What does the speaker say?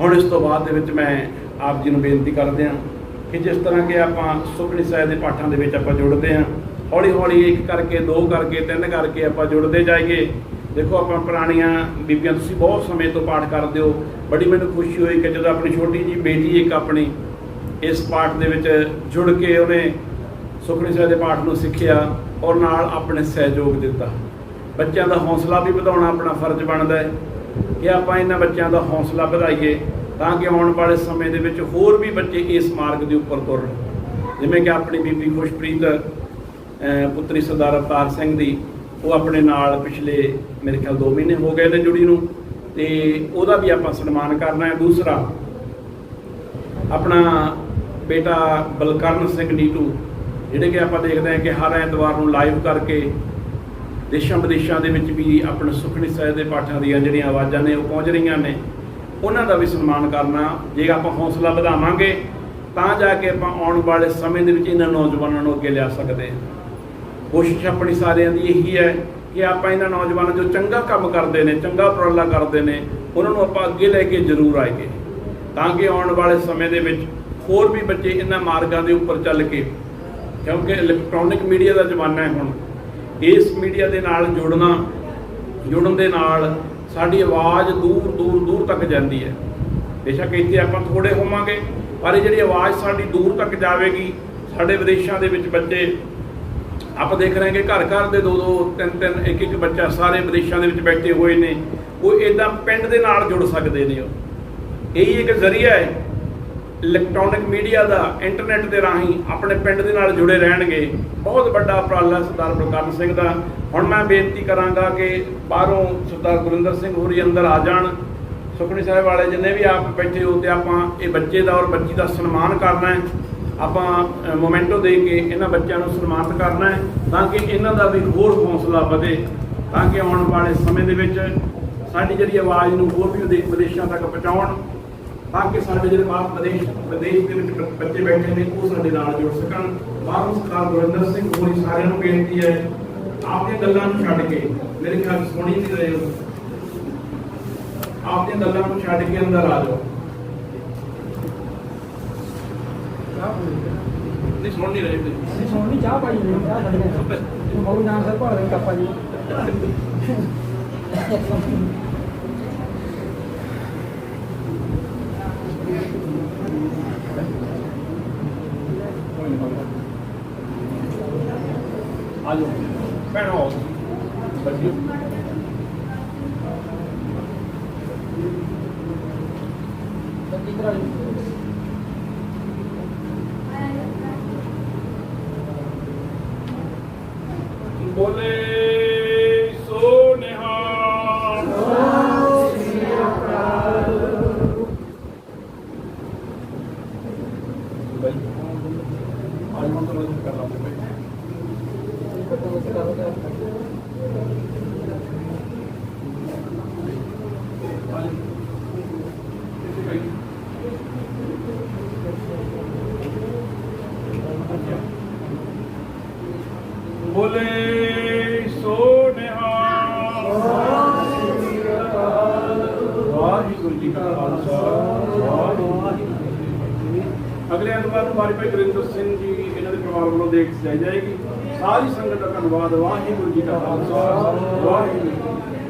ਹੁਣ ਇਸ ਤੋਂ ਬਾਅਦ ਦੇ ਵਿੱਚ ਮੈਂ ਆਪ ਜੀ ਨੂੰ ਬੇਨਤੀ ਕਰਦੇ ਹਾਂ ਕਿ ਜਿਸ ਤਰ੍ਹਾਂ ਕਿ ਆਪਾਂ ਸੁਖਣੀ ਸਾਹਿਬ ਦੇ ਪਾਠਾਂ ਦੇ ਵਿੱਚ ਆਪਾਂ ਜੁੜਦੇ ਹਾਂ ਹੌਲੀ ਹੌਲੀ ਇੱਕ ਕਰਕੇ, ਦੋ ਕਰਕੇ, ਤਿੰਨ ਕਰਕੇ ਆਪਾਂ ਜੁੜਦੇ ਜਾਈਏ। ਦੇਖੋ, ਆਪਾਂ ਪੁਰਾਣੀਆਂ ਬੀਬੀਆਂ, ਤੁਸੀਂ ਬਹੁਤ ਸਮੇਂ ਤੋਂ ਪਾਠ ਕਰਦੇ ਹੋ। ਬੜੀ ਮੈਨੂੰ ਖੁਸ਼ੀ ਹੋਈ ਕਿ ਜਦੋਂ ਆਪਣੀ ਛੋਟੀ ਜੀ ਬੇਟੀ ਇੱਕ ਆਪਣੀ ਇਸ ਪਾਠ ਦੇ ਵਿੱਚ ਜੁੜ ਕੇ ਉਹਨੇ ਸੁਖਣੀ ਸਾਹਿਬ ਦੇ ਪਾਠ ਨੂੰ ਸਿੱਖਿਆ ਔਰ ਨਾਲ ਆਪਣੇ ਸਹਿਯੋਗ ਦਿੱਤਾ। ਬੱਚਿਆਂ ਦਾ ਹੌਸਲਾ ਵੀ ਵਧਾਉਣਾ ਆਪਣਾ ਫਰਜ਼ ਬਣਦਾ ਹੈ। ਕਿ ਆਪਾਂ ਇਹਨਾਂ ਬੱਚਿਆਂ ਦਾ ਹੌਸਲਾ ਵਧਾਈਏ ਤਾਂ ਕਿ ਆਉਣ ਵਾਲੇ ਸਮੇਂ ਦੇ ਵਿੱਚ ਹੋਰ ਵੀ ਬੱਚੇ ਇਸ ਮਾਰਗ ਦੇ ਉੱਪਰ ਤੁਰਨ ਜਿਵੇਂ ਕਿ ਆਪਣੀ ਬੀਬੀ ਖੁਸ਼ਪ੍ਰੀਤ ਪੁੱਤਰੀ ਸਰਦਾਰ ਅਵਤਾਰ ਸਿੰਘ ਦੀ, ਉਹ ਆਪਣੇ ਨਾਲ ਪਿਛਲੇ, ਮੇਰੇ ਖਿਆਲ 2 ਮਹੀਨੇ ਹੋ ਗਏ ਨੇ ਜੁੜੀ ਨੂੰ। ਤੇ ਉਹਦਾ ਵੀ ਆਪਾਂ ਸਨਮਾਨ ਕਰਨਾ ਹੈ। ਦੂਸਰਾ, ਆਪਣਾ ਬੇਟਾ ਬਲਕਰਨ ਸਿੰਘ ਨੀਟੂ, ਜਿਹੜੇ ਕਿ ਆਪਾਂ ਦੇਖਦੇ ਹਾਂ ਕਿ ਹਰ ਐਤਵਾਰ ਨੂੰ ਲਾਈਵ ਕਰਕੇ ਦੇਸ਼ਾਂ ਵਿਦੇਸ਼ਾਂ ਦੇ ਵਿੱਚ ਵੀ ਆਪਣੇ ਸੁਖਣੀ ਸਾਹਿਬ ਦੇ ਪਾਠਾਂ ਦੀਆਂ ਜਿਹੜੀਆਂ ਆਵਾਜ਼ਾਂ ਨੇ ਉਹ ਪਹੁੰਚ ਰਹੀਆਂ ਨੇ, ਉਹਨਾਂ ਦਾ ਵੀ ਸਨਮਾਨ ਕਰਨਾ, ਜੇ ਆਪਾਂ ਹੌਸਲਾ ਵਧਾਵਾਂਗੇ, ਤਾਂ ਜਾ ਕੇ ਆਪਾਂ ਆਉਣ ਵਾਲੇ ਸਮੇਂ ਦੇ ਵਿੱਚ ਇਹਨਾਂ ਨੌਜਵਾਨਾਂ ਨੂੰ ਅੱਗੇ ਲਿਆ ਸਕਦੇ ਹਾਂ। ਕੋਸ਼ਿਸ਼ ਆਪਣੀ ਸਾਰਿਆਂ ਦੀ ਇਹੀ ਹੈ ਕਿ ਆਪਾਂ ਇਹਨਾਂ ਨੌਜਵਾਨਾਂ ਜੋ ਚੰਗਾ ਕੰਮ ਕਰਦੇ ਨੇ, ਚੰਗਾ ਉਪਰਾਲਾ ਕਰਦੇ ਨੇ, ਉਹਨਾਂ ਨੂੰ ਆਪਾਂ ਅੱਗੇ ਲੈ ਕੇ ਜ਼ਰੂਰ ਆਈਏ। ਤਾਂ ਕਿ ਆਉਣ ਵਾਲੇ ਸਮੇਂ ਦੇ ਵਿੱਚ ਹੋਰ ਵੀ ਬੱਚੇ ਇਹਨਾਂ ਮਾਰਗਾਂ ਦੇ ਉੱਪਰ ਚੱਲ ਕੇ, ਕਿਉਂਕਿ ਇਲੈਕਟ੍ਰੋਨਿਕ ਮੀਡੀਆ ਦਾ ਜ਼ਮਾਨਾ ਹੈ ਹੁਣ ਇਸ ਮੀਡੀਆ ਦੇ ਨਾਲ ਜੁੜਨਾ, ਜੁੜਨ ਦੇ ਨਾਲ ਸਾਡੀ ਆਵਾਜ਼ ਦੂਰ ਦੂਰ ਦੂਰ ਤੱਕ ਜਾਂਦੀ ਹੈ। ਬੇਸ਼ੱਕ ਇੱਥੇ ਆਪਾਂ ਥੋੜੇ ਹੋਵਾਂਗੇ, ਪਰ ਇਹ ਜਿਹੜੀ ਆਵਾਜ਼ ਸਾਡੀ ਦੂਰ ਤੱਕ ਜਾਵੇਗੀ, ਸਾਡੇ ਵਿਦੇਸ਼ਾਂ ਦੇ ਵਿੱਚ ਬੱਚੇ ਆਪਾਂ ਦੇਖ ਰਹੇ ਹਾਂ ਕਿ ਘਰ ਘਰ ਦੇ ਦੋ ਦੋ, ਤਿੰਨ ਤਿੰਨ, ਇੱਕ ਇੱਕ ਬੱਚਾ ਸਾਰੇ ਵਿਦੇਸ਼ਾਂ ਦੇ ਵਿੱਚ ਬੈਠੇ ਹੋਏ ਨੇ, ਉਹ ਇਦਾਂ ਪਿੰਡ ਦੇ ਨਾਲ ਜੁੜ ਸਕਦੇ ਨੇ ਉਹ। ਇਹੀ ਇੱਕ ਜ਼ਰੀਆ ਹੈ ਇਲੈਕਟ੍ਰੋਨਿਕ ਮੀਡੀਆ ਦਾ ਇੰਟਰਨੈਟ ਦੇ ਰਾਹੀਂ ਆਪਣੇ ਪਿੰਡ ਦੇ ਨਾਲ ਜੁੜੇ ਰਹਿਣਗੇ। ਬਹੁਤ ਵੱਡਾ ਉਪਰਾਲਾ ਸਰਦਾਰ ਬਲਕਰਨ ਸਿੰਘ ਦਾ। ਹੁਣ ਮੈਂ ਬੇਨਤੀ ਕਰਾਂਗਾ ਕਿ ਬਾਹਰੋਂ ਸਰਦਾਰ ਗੁਰਿੰਦਰ ਸਿੰਘ ਹੋਰੀ ਅੰਦਰ ਆ ਜਾਣ। ਸੁਖਣੀ ਸਾਹਿਬ ਵਾਲੇ ਜਿੰਨੇ ਵੀ ਆਪ ਬੈਠੇ ਹੋ ਤੇ ਆਪਾਂ ਇਹ ਬੱਚੇ ਦਾ ਔਰ ਬੱਚੀ ਦਾ ਸਨਮਾਨ ਕਰਨਾ ਹੈ। ਆਪਾਂ ਮੋਮੈਂਟੋ ਦੇ ਕੇ ਇਹਨਾਂ ਬੱਚਿਆਂ ਨੂੰ ਸਨਮਾਨਿਤ ਕਰਨਾ ਹੈ ਤਾਂ ਕਿ ਇਹਨਾਂ ਦਾ ਵੀ ਹੋਰ ਹੌਸਲਾ ਵਧੇ, ਤਾਂ ਕਿ ਆਉਣ ਵਾਲੇ ਸਮੇਂ ਦੇ ਵਿੱਚ ਸਾਡੀ ਜਿਹੜੀ ਆਵਾਜ਼ ਨੂੰ ਹੋਰ ਵੀ ਵਿਦੇਸ਼ਾਂ ਤੱਕ ਪਹੁੰਚਾਉਣ। ਤਾਂ ਕਿ ਸਾਡੇ ਜਿਹੜੇ ਬਾਹਰ ਵਿਦੇਸ਼ ਵਿਦੇਸ਼ ਦੇ ਵਿੱਚ ਬੱਚੇ ਬੈਠੇ ਨੇ ਉਹ ਸਾਡੇ ਨਾਲ ਜੁੜ ਸਕਣ। ਬਾਹਰੋਂ ਸਰਦਾਰ ਗੁਰਿੰਦਰ ਸਿੰਘ ਹੋਰੀ ਸਾਰਿਆਂ ਨੂੰ ਬੇਨਤੀ ਹੈ ਆਪਣੀਆਂ ਗੱਲਾਂ ਨੂੰ ਛੱਡ ਕੇ ਮੇਰੇ ਖਿਆਲ ਸੁਣੀ ਨਹੀਂ ਰਹੇ ਹੋ ਆਪਣੀਆਂ ਗੱਲਾਂ ਨੂੰ ਛੱਡ ਕੇ ਅੰਦਰ ਆ ਜਾਓ। ਨਹੀਂ ਸੁਣ ਨਹੀਂ ਰਹੇ। ਨਹੀਂ ਸੋਣੀ ਚਾਹ ਪਾਈ ਨਹੀਂ ਚਾਹ ਛੱਡ ਗਏ ਬਹੁਤ ਨਾਮ ਸਰ ਦੇ ਕੱਪਾ ਜੀ। ਆ ਜਾਓ ਭੈਣੋ ਆਓ ਬੋਲੇ। ਬੋਲੇ ਸੋ ਨਿਹਾਲ ਵਾਹਿਗੁਰੂ ਜੀ ਕਾ ਖਾਲਸਾ, ਵਾਹਿਗੁਰੂ ਜੀ ਕੀ ਫਤਿਹ। ਅਗਲੇ ਐਤਵਾਰ ਨੂੰ ਬਾਰੀ ਭਾਈ ਗੁਰਿੰਦਰ ਸਿੰਘ ਜੀ, ਇਹਨਾਂ ਦੇ ਪਰਿਵਾਰ ਵੱਲੋਂ ਦੇਖ ਜਾਈ ਜਾਏਗੀ। ਸਾਰੀ ਸੰਗਤ ਦਾ ਧੰਨਵਾਦ ਵਾਹਿਗੁਰੂ ਜੀ ਕਾ ਖਾਲਸਾ ਵਾਹਿਗੁਰੂ ਜੀ